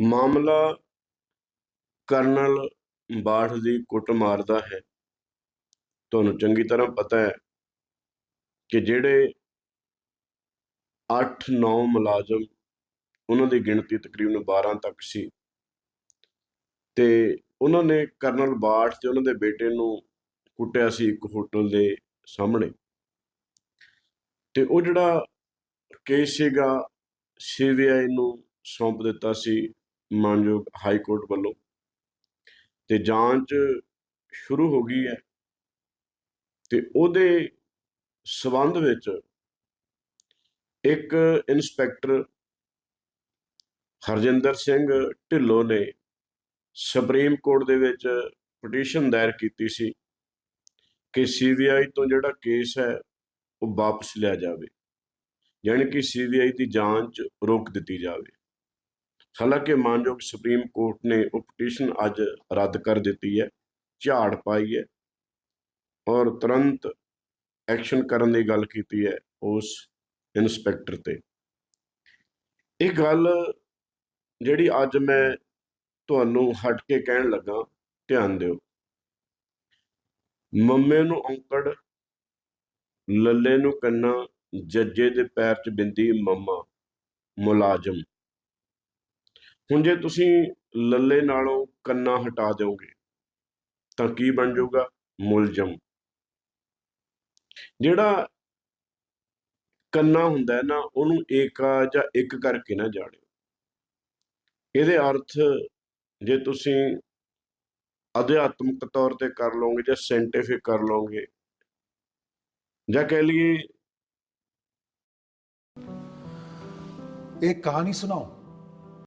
ਮਾਮਲਾ ਕਰਨਲ ਬਾਠ ਦੀ ਕੁੱਟਮਾਰ ਦਾ ਹੈ। ਤੁਹਾਨੂੰ ਚੰਗੀ ਤਰ੍ਹਾਂ ਪਤਾ ਹੈ ਕਿ ਜਿਹੜੇ 8-9 ਮੁਲਾਜ਼ਮ ਉਹਨਾਂ ਦੀ ਗਿਣਤੀ ਤਕਰੀਬਨ 12 ਤੱਕ ਸੀ ਤੇ ਉਹਨਾਂ ਨੇ ਕਰਨਲ ਬਾਠ ਤੇ ਉਹਨਾਂ ਦੇ ਬੇਟੇ ਨੂੰ ਕੁੱਟਿਆ ਸੀ ਇੱਕ ਹੋਟਲ ਦੇ ਸਾਹਮਣੇ। ਤੇ ਉਹ ਜਿਹੜਾ ਕੇਸ ਸੀਗਾ ਸੀਬੀਆਈ ਨੂੰ ਸੌਂਪ ਦਿੱਤਾ ਸੀ। ਮਾਨਯੋਗ ਹਾਈ ਕੋਰਟ ਵੱਲੋਂ ਤੇ ਜਾਂਚ ਸ਼ੁਰੂ ਹੋ ਗਈ ਹੈ ਤੇ ਉਹਦੇ ਸਬੰਧ ਵਿੱਚ ਇੱਕ ਇਨਸਪੈਕਟਰ ਹਰਜਿੰਦਰ ਸਿੰਘ ਢਿੱਲੋਂ ਨੇ ਸੁਪਰੀਮ ਕੋਰਟ ਦੇ ਵਿੱਚ ਪਟੀਸ਼ਨ ਦਾਇਰ ਕੀਤੀ ਸੀ ਕਿ ਸੀਬੀਆਈ ਤੋਂ ਜਿਹੜਾ ਕੇਸ ਹੈ ਉਹ ਵਾਪਸ ਲਿਆ ਜਾਵੇ, ਯਾਨੀ ਕਿ ਸੀਬੀਆਈ ਦੀ ਜਾਂਚ ਰੋਕ ਦਿੱਤੀ ਜਾਵੇ। ਹਾਲਾਂਕਿ ਮਾਨਯੋਗ ਸੁਪਰੀਮ ਕੋਰਟ ਨੇ ਉਹ ਪਟੀਸ਼ਨ ਅੱਜ ਰੱਦ ਕਰ ਦਿੱਤੀ ਹੈ, ਝਾੜ ਪਾਈ ਹੈ ਔਰ ਤੁਰੰਤ ਐਕਸ਼ਨ ਕਰਨ ਦੀ ਗੱਲ ਕੀਤੀ ਹੈ ਉਸ ਇਨਸਪੈਕਟਰ ਤੇ। ਇਹ ਗੱਲ ਜਿਹੜੀ ਅੱਜ ਮੈਂ ਤੁਹਾਨੂੰ ਹਟ ਕੇ ਕਹਿਣ ਲੱਗਾ, ਧਿਆਨ ਦਿਓ। ਮੰਮੇ ਨੂੰ ਔਂਕੜ, ਲੱਲੇ ਨੂੰ ਕੰਨਾ, ਜੱਜੇ ਦੇ ਪੈਰ 'ਚ ਬਿੰਦੀ, ਮੰਮਾ, ਮੁਲਾਜ਼ਮ। ਹੁਣ ਜੇ ਤੁਸੀਂ ਲੱਲੇ ਨਾਲੋਂ ਕੰਨਾ ਹਟਾ ਦਿਓਗੇ, ਤਾਂ ਕੀ ਬਣ ਜਾਊਗਾ? ਮੁਲਜ਼ਮ। ਜਿਹੜਾ ਕੰਨਾ ਹੁੰਦਾ ਹੈ ਨਾ, ਉਹਨੂੰ ਏਕਾ ਜਾਂ ਇੱਕ ਕਰਕੇ ਨਾ ਜਾਣਿਓ। ਇਹਦੇ ਅਰਥ ਜੇ ਤੁਸੀਂ ਅਧਿਆਤਮਿਕ ਤੌਰ ਤੇ ਕਰ ਲਓਗੇ ਜਾਂ ਸਾਇੰਟਿਫਿਕ ਕਰ ਲਓਗੇ, ਜਾਂ ਕਹਿ ਲਈਏ ਇਹ ਕਹਾਣੀ ਸੁਣਾਓ।